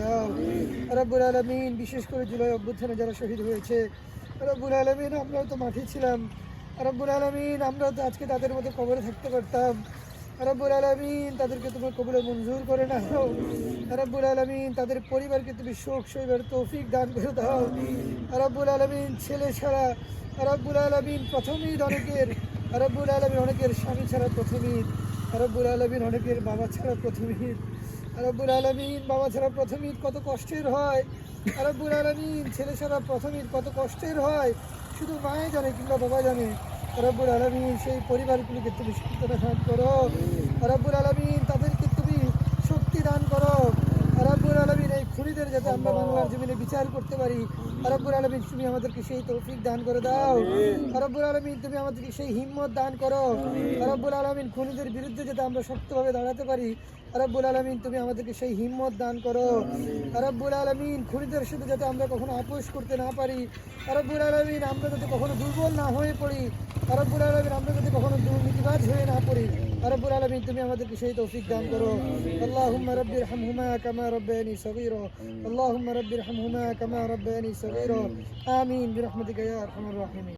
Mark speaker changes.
Speaker 1: দাও রব্বুল আলমিন, বিশেষ করে জুলাই অভ্যুত্থানে যারা শহীদ হয়েছে, রব্বুল আলমিন, আমরাও তো মাঠে ছিলাম। রব্বুল আলমিন, আমরাও তো আজকে তাদের মতো কবরে থাকতে পারতাম। রব্বুল আলমিন, তাদেরকে তোমার কবুলে মঞ্জুর করে নাও। রব্বুল আলমিন, তাদের পরিবারকে তুমি শোক সইবার তৌফিক দান করে দাও। রব্বুল আলমিন, ছেলে ছাড়া, রব্বুল আলমিন প্রথম ঈদ অনেকের, রব্বুল আলমিন অনেকের স্বামী ছাড়া প্রথম ঈদ। রব্বুল আলমিন অনেকের বাবা ছাড়া প্রথম রব্বুল আলমিন, বাবা ছাড়া প্রথম ঈদ কত কষ্টের হয়। রব্বুল আলমিন, ছেলে ছাড়া প্রথম ঈদ কত কষ্টের হয়। শুধু মায়ে জানে কিংবা বাবা জানে। রব্বুল আলমিন, সেই পরিবারগুলিকে তুমি সান্ত্বনা দান করো। রব্বুল আলমিন, তাদেরকে তুমি শক্তি দান করো রব্বুল আলমিন এই খুনিদের যাতে আমরা বাংলার জমিনে বিচার করতে পারি। রব্বুল আলমিন তুমি আমাদেরকে সেই তৌফিক দান করে দাও। রব্বুল আলমিন তুমি আমাদেরকে সেই হিম্মত দান করো। রব্বুল আলমিন খুনিদের বিরুদ্ধে যাতে আমরা শক্তভাবে দাঁড়াতে পারি। রব্বুল আলমিন তুমি আমাদেরকে সেই হিম্মত দান করো। রব্বুল আলমিন খুনিদের সাথে যাতে আমরা কখনো আপোষ করতে না পারি। রব্বুল আলমিন আমরা যাতে কখনো দুর্বল না হয়ে পড়ি। রব্বুল আলমিন আমরা যাতে কখনো দুর্নীতিবাজ হয়ে না পড়ি। রব্বুল আলমিন তুমি আমাদেরকে সেই তৌফিক দান করো اللهم رب ارحمهما كما ربياني صغيرا اللهم رب ارحمهما كما ربياني صغيرا آمين برحمتك يا أرحم الراحمين